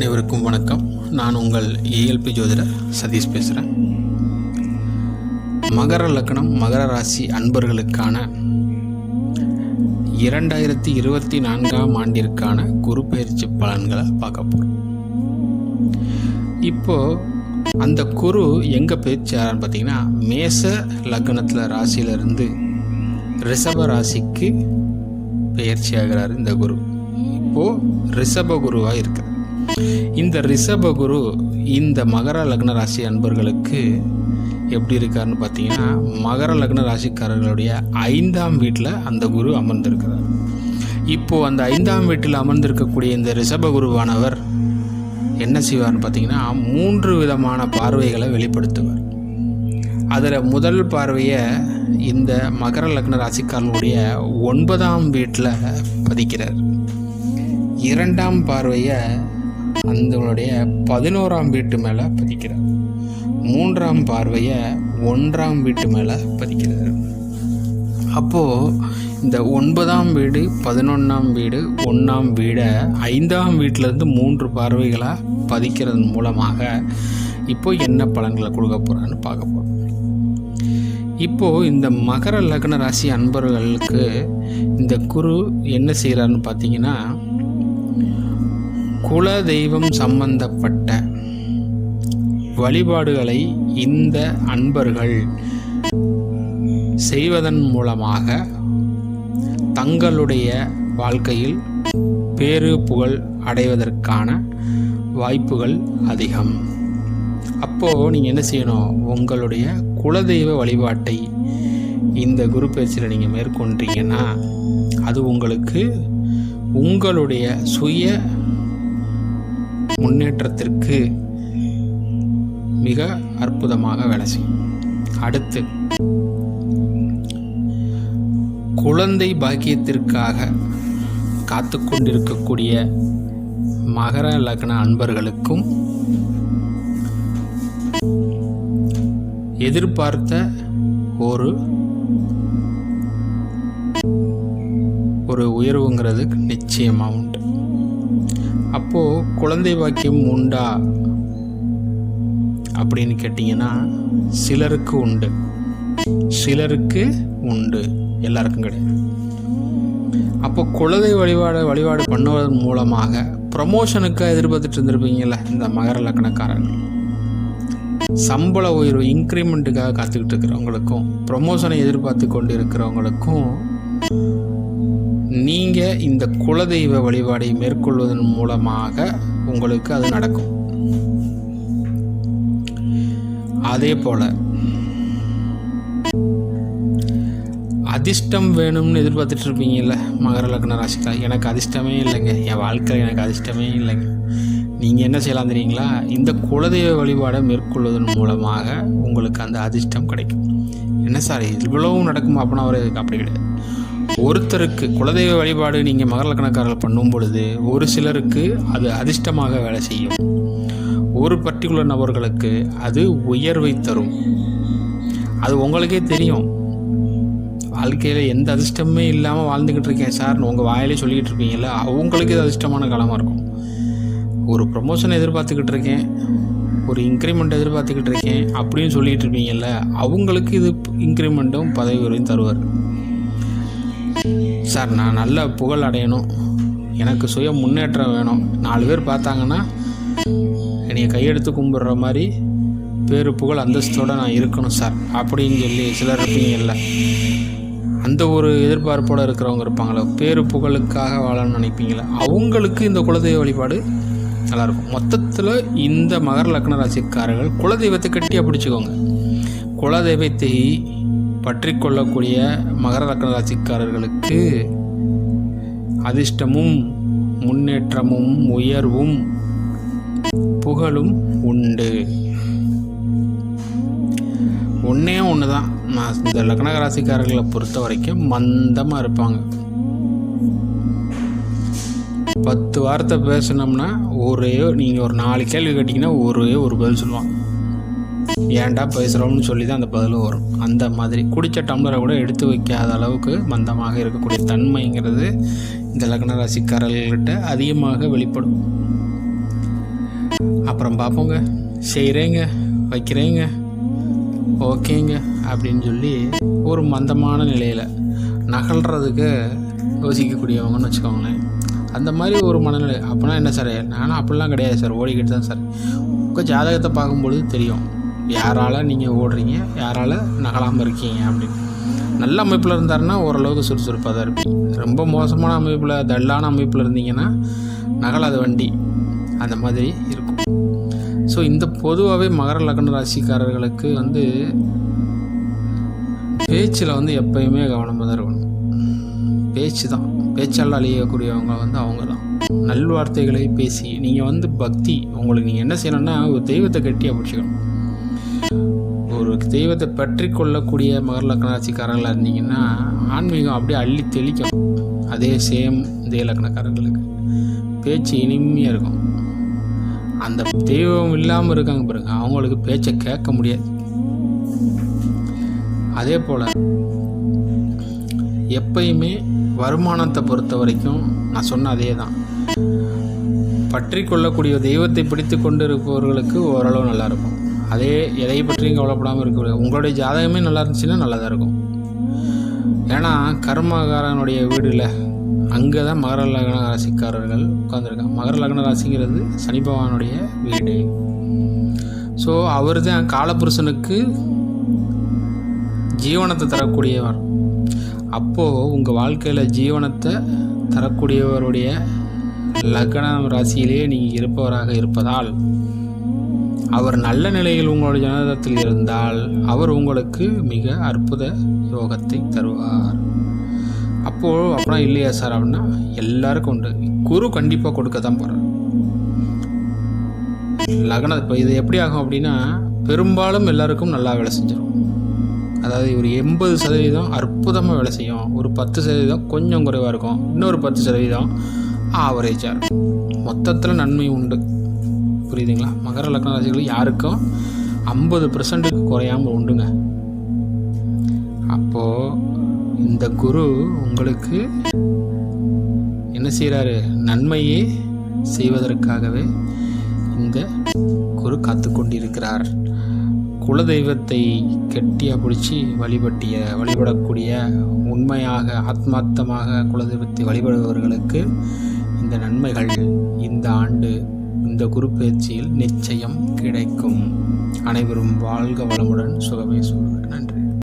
அனைவருக்கும் வணக்கம். நான் உங்கள் ஏஎல்பி ஜோதிடர் சதீஷ் பேசுகிறேன் மகர லக்னம் மகர ராசி அன்பர்களுக்கான இரண்டாயிரத்தி இருபத்தி நான்காம் ஆண்டிற்கான குரு பயிற்சி பலன்களை பார்க்க போகிறோம் இப்போது அந்த குரு எங்கே பயிற்சி ஆறான்னு பார்த்தீங்கன்னா மேச லக்னத்தில் ராசியிலிருந்து ரிஷப ராசிக்கு பயிற்சி ஆகிறார் இந்த குரு. இப்போது ரிஷப குருவாக இருக்கிறார் இந்த ரிஷப குரு இந்த மகர லக்ன ராசி அன்பர்களுக்கு எப்படி இருக்காருன்னு பார்த்தீங்கன்னா மகர லக்ன ராசிக்காரர்களுடைய ஐந்தாம் வீட்டில் அந்த குரு அமர்ந்திருக்கிறார். இப்போது அந்த ஐந்தாம் வீட்டில் அமர்ந்திருக்கக்கூடிய இந்த ரிஷப குருவானவர் என்ன செய்வார்னு பார்த்தீங்கன்னா மூன்று விதமான பார்வைகளை வெளிப்படுத்துவார். அதில் முதல் பார்வையை இந்த மகர லக்ன ராசிக்காரர்களுடைய ஒன்பதாம் வீட்டில் பதிக்கிறார். இரண்டாம் பார்வையை அந்தவனுடைய பதினோராம் வீட்டு மேலே பதிக்கிறார். மூன்றாம் பார்வையை ஒன்றாம் வீட்டு மேலே பதிக்கிறார். அப்போது இந்த ஒன்பதாம் வீடு பதினொன்றாம் வீடு ஒன்றாம் வீடை ஐந்தாம் வீட்டிலேருந்து மூன்று பார்வைகளாக பதிக்கிறதன் மூலமாக இப்போ என்ன பலன்களை கொடுக்க போகிறான்னு பார்க்க போகிறோம் இப்போது இந்த மகர லக்ன ராசி அன்பர்களுக்கு இந்த குரு என்ன செய்கிறாருன்னு பார்த்தீங்கன்னா குல தெய்வம் சம்பந்தப்பட்ட வழிபாடுகளை இந்த அன்பர்கள் செய்வதன் மூலமாக தங்களுடைய வாழ்க்கையில் பேரு புகழ் அடைவதற்கான வாய்ப்புகள் அதிகம். அப்போது நீங்கள் என்ன செய்யணும்? உங்களுடைய குலதெய்வ வழிபாட்டை இந்த குரு பயிற்சியில் நீங்கள் மேற்கொண்டீங்கன்னா அது உங்களுக்கு உங்களுடைய சுய முன்னேற்றத்திற்கு மிக அற்புதமாக வேலை செய்யும். அடுத்து குழந்தை பாக்கியத்திற்காக காத்து கொண்டிருக்கக்கூடிய மகர லக்ன அன்பர்களுக்கும் எதிர்பார்த்த ஒரு ஒரு உயர்வுங்கிறது நிச்சயமாக உண்டு. அப்போது குழந்தை பாக்கியம் உண்டா அப்படின்னு கேட்டிங்கன்னா சிலருக்கு உண்டு. சிலருக்கு உண்டு. எல்லாருக்கும் கிடையாது. அப்போ குழந்தை வழிபாடு வழிபாடு பண்ணுவதன் மூலமாக ப்ரமோஷனுக்கு எதிர்பார்த்துட்டு இருந்திருப்பீங்கள்ல இந்த மகர லக்கணக்காரர்கள். சம்பள உயர்வு இன்க்ரிமெண்ட்டுக்காக காத்துக்கிட்டு இருக்கிறவங்களுக்கும் ப்ரமோஷனை எதிர்பார்த்து கொண்டு இருக்கிறவங்களுக்கும் நீங்கள் இந்த குலதெய்வ வழிபாடை மேற்கொள்வதன் மூலமாக உங்களுக்கு அது நடக்கும். அதே போல் அதிர்ஷ்டம் வேணும்னு எதிர்பார்த்துட்டு இருப்பீங்கல்ல மகர லக்ன ராசிக்கா எனக்கு அதிர்ஷ்டமே இல்லைங்க. என் வாழ்க்கையில் எனக்கு அதிர்ஷ்டமே இல்லைங்க. நீங்கள் என்ன செய்யலாம் தெரியுங்களா? இந்த குலதெய்வ வழிபாடை மேற்கொள்வதன் மூலமாக உங்களுக்கு அந்த அதிர்ஷ்டம் கிடைக்கும். என்ன சார் இவ்வளவும் நடக்குமா? அப்படின்னா அவர் அப்படி கிடையாது. ஒருத்தருக்கு குலதெய்வ வழிபாடு நீங்கள் மகர பண்ணும் பொழுது ஒரு சிலருக்கு அது அதிர்ஷ்டமாக வேலை செய்யும். ஒரு பர்டிகுலர் நபர்களுக்கு அது உயர்வை தரும். அது உங்களுக்கே தெரியும். வாழ்க்கையில் எந்த அதிர்ஷ்டமே இல்லாமல் வாழ்ந்துக்கிட்டு இருக்கேன் சார் உங்கள் வாயிலே சொல்லிக்கிட்டு இருப்பீங்கல்ல அவங்களுக்கு இது அதிர்ஷ்டமான காலமாக இருக்கும். ஒரு ப்ரொமோஷன் எதிர்பார்த்துக்கிட்டு இருக்கேன் ஒரு இன்க்ரிமெண்ட் எதிர்பார்த்துக்கிட்டு இருக்கேன் அப்படின்னு சொல்லிகிட்டு இருப்பீங்கல்ல அவங்களுக்கு இது இன்க்ரிமெண்ட்டும் பதவி உயர்வையும் தருவார். சார் நான் நல்ல புகழ் அடையணும். எனக்கு சுய முன்னேற்றம் வேணும். நாலு பேர் பார்த்தாங்கன்னா என்னை கையெடுத்து கும்பிட்ற மாதிரி பேரு புகழ் அந்தஸ்தோடு நான் இருக்கணும் சார். அப்படின்னு சொல்லி சிலர் இருப்பீங்கல்ல அந்த ஒரு எதிர்பார்ப்போடு இருக்கிறவங்க இருப்பாங்களே பேரு புகழுக்காக வாழணும்னு நினைப்பீங்களே அவங்களுக்கு இந்த குலதெய்வ வழிபாடு நல்லாயிருக்கும். மொத்தத்தில் இந்த மகர லக்ன ராசிக்காரர்கள் குலதெய்வத்தை கட்டியாக பிடிச்சிக்கோங்க. குலதெய்வத்தை பற்றி கொள்ளக்கூடிய மகர லக்ன ராசிக்காரர்களுக்கு அதிர்ஷ்டமும் முன்னேற்றமும் உயர்வும் புகழும் உண்டு. ஒன்றே ஒன்று தான் நான் இந்த லக்ன ராசிக்காரர்களை பொறுத்த வரைக்கும் மந்தமாக இருப்பாங்க. பத்து வார்த்தை பேசினோம்னா ஒரே நீங்கள் ஒரு நாலு கேள்வி கேட்டிங்கன்னா ஒரே ஒரு பதில் சொல்லுவான் ஏன்டா பேசுகிறோம்னு சொல்லி தான் அந்த பதிலும் வரும். அந்த மாதிரி குடித்த டம்ளரை கூட எடுத்து வைக்காத அளவுக்கு மந்தமாக இருக்கக்கூடிய தன்மைங்கிறது இந்த லக்ன ராசிக்காரர்கள்கிட்ட அதிகமாக வெளிப்படும். அப்புறம் பார்ப்போங்க செய்கிறேங்க வைக்கிறேங்க ஓகேங்க அப்படின்னு சொல்லி ஒரு மந்தமான நிலையில் நகல்றதுக்கு யோசிக்கக்கூடியவங்கன்னு வச்சுக்கோங்களேன். அந்த மாதிரி ஒரு மனநிலை. அப்படின்னா என்ன சார்? நானும் அப்படிலாம் கிடையாது சார். ஓடிக்கிட்டு தான் சார். உங்கள் ஜாதகத்தை பார்க்கும்பொழுது தெரியும். யாரால் நீங்கள் ஓடுறீங்க யாரால் நகலாமல் இருக்கீங்க அப்படின்னு. நல்ல அமைப்பில் இருந்தாருன்னா ஓரளவுக்கு சுறுசுறுப்பாக தான் இருப்பீங்க. ரொம்ப மோசமான அமைப்பில் டல்லான அமைப்பில் இருந்தீங்கன்னா நகலாத வண்டி அந்த மாதிரி இருக்கும். ஸோ இந்த பொதுவாகவே மகர லக்ன ராசிக்காரர்களுக்கு வந்து பேச்சில் வந்து எப்பயுமே கவனமாக தான் இருக்கணும். பேச்சு தான். பேச்சால் அழியக்கூடியவங்க வந்து அவங்க தான். நல்வார்த்தைகளை பேசி நீங்கள் வந்து பக்தி உங்களுக்கு நீங்கள் என்ன செய்யணும்னா ஒரு தெய்வத்தை கட்டியாக பிடிச்சிக்கணும் ஒரு தெய்வத்தை பற்றி கொள்ளக்கூடிய மகர லக்ன ராசிக்காரங்களாக இருந்தீங்கன்னா ஆன்மீகம் அப்படியே அள்ளி தெளிக்கும். அதே சேம் இதே லக்னக்காரங்களுக்கு பேச்சு இனிமையாக இருக்கும். அந்த தெய்வம் இல்லாமல் இருக்காங்க பாருங்க அவங்களுக்கு பேச்சை கேட்க முடியாது. அதே போல் எப்பயுமே வருமானத்தை பொறுத்த வரைக்கும் நான் சொன்ன அதே தான் பற்றி கொள்ளக்கூடிய தெய்வத்தை பிடித்து கொண்டு இருப்பவர்களுக்கு ஓரளவு நல்லாயிருக்கும் அதே எதை பற்றியும் கவலைப்படாமல் இருக்க உங்களுடைய ஜாதகமே நல்லா இருந்துச்சுன்னா நல்லா தான் இருக்கும். ஏன்னா கர்மகாரனுடைய வீடில் அங்கே தான் மகர லக்ன ராசிக்காரர்கள் உட்காந்துருக்காங்க மகர லக்ன ராசிங்கிறது சனி பகவானுடைய வீடு. ஸோ அவர் தான் காலபுருஷனுக்கு ஜீவனத்தை தரக்கூடியவர். அப்போது உங்கள் வாழ்க்கையில் ஜீவனத்தை தரக்கூடியவருடைய லக்னம் ராசியிலே நீங்கள் இருப்பவராக இருப்பதால் அவர் நல்ல நிலையில் உங்களுடைய ஜனதத்தில் இருந்தால் அவர் உங்களுக்கு மிக அற்புத யோகத்தை தருவார். அப்போது அப்புறம் இல்லையா சார் அப்படின்னா எல்லாருக்கும் உண்டு. குரு கண்டிப்பாக கொடுக்க தான் போகிறார் லக்ன இப்போ இது எப்படி ஆகும் அப்படின்னா பெரும்பாலும் எல்லாருக்கும் நல்லா வேலை செஞ்சிடும் அதாவது ஒரு எண்பது சதவீதம் அற்புதமாக வேலை செய்யும். ஒரு பத்து சதவீதம் கொஞ்சம் குறைவாக இருக்கும். இன்னொரு பத்து சதவீதம் ஆவரேஜாக இருக்கும். மொத்தத்தில் நன்மை உண்டு. புரியுதுங்களா? மகர லக்ன ராசிகள் யாருக்கும் ஐம்பது பர்சன்ட்டுக்கு குறையாமல் உண்டுங்க. அப்போது இந்த குரு உங்களுக்கு என்ன செய்கிறாரு நன்மையே செய்வதற்காகவே இந்த குரு காத்து கொண்டிருக்கிறார். குலதெய்வத்தை கெட்டியாக பிடிச்சி வழிபட்டிய வழிபடக்கூடிய உண்மையாக ஆத்மார்த்தமாக குலதெய்வத்தை வழிபடுபவர்களுக்கு இந்த நன்மைகள் இந்த ஆண்டு இந்த குரு நிச்சயம் கிடைக்கும். அனைவரும் வாழ்க வளமுடன். சுகமே சொல்வர் நன்றி.